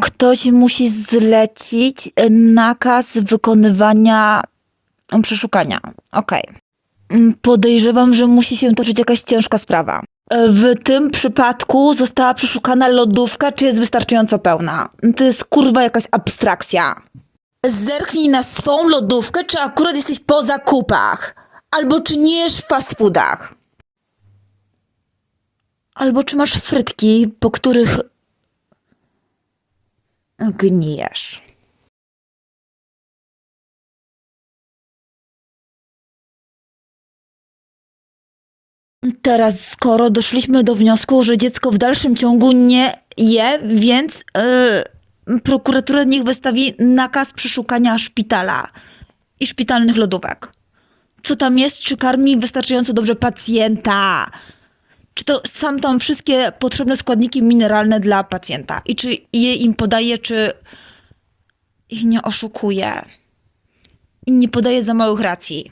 Ktoś musi zlecić nakaz wykonywania przeszukania. Okej. Podejrzewam, że musi się toczyć jakaś ciężka sprawa. W tym przypadku została przeszukana lodówka, czy jest wystarczająco pełna? To jest kurwa jakaś abstrakcja. Zerknij na swą lodówkę, czy akurat jesteś po zakupach. Albo czy nie jesz w fast foodach. Albo czy masz frytki, po których gnijesz. Teraz, skoro doszliśmy do wniosku, że dziecko w dalszym ciągu nie je, więc yy, prokuratura niech wystawi nakaz przeszukania szpitala i szpitalnych lodówek. Co tam jest? Czy karmi wystarczająco dobrze pacjenta? Czy to sam tam wszystkie potrzebne składniki mineralne dla pacjenta? I czy je im podaje, czy ich nie oszukuje? I nie podaje za małych racji?